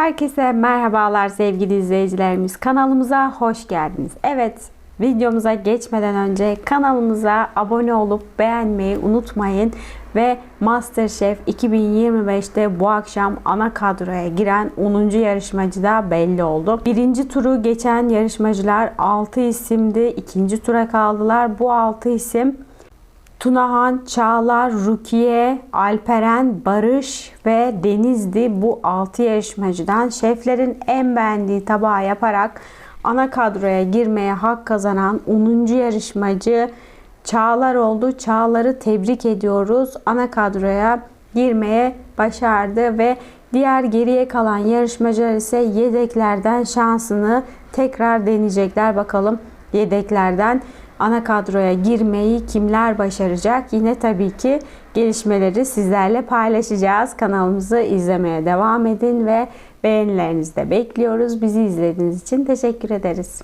Herkese merhabalar sevgili izleyicilerimiz. Kanalımıza hoş geldiniz. Evet, videomuza geçmeden önce kanalımıza abone olup beğenmeyi unutmayın ve MasterChef 2025'te bu akşam ana kadroya giren 10. yarışmacı da belli oldu. Birinci turu geçen yarışmacılar 6 isimdi. ikinci tura kaldılar. Bu 6 isim Tunahan, Çağlar, Rukiye, Alperen, Barış ve Deniz'di. Bu 6 yarışmacıdan şeflerin en beğendiği tabağı yaparak ana kadroya girmeye hak kazanan 10. yarışmacı Çağlar oldu. Çağlar'ı tebrik ediyoruz. Ana kadroya girmeye başardı ve diğer geriye kalan yarışmacılar ise yedeklerden şansını tekrar deneyecekler. Bakalım yedeklerden ana kadroya girmeyi kimler başaracak? Yine tabii ki gelişmeleri sizlerle paylaşacağız. Kanalımızı izlemeye devam edin ve beğenilerinizi de bekliyoruz. Bizi izlediğiniz için teşekkür ederiz.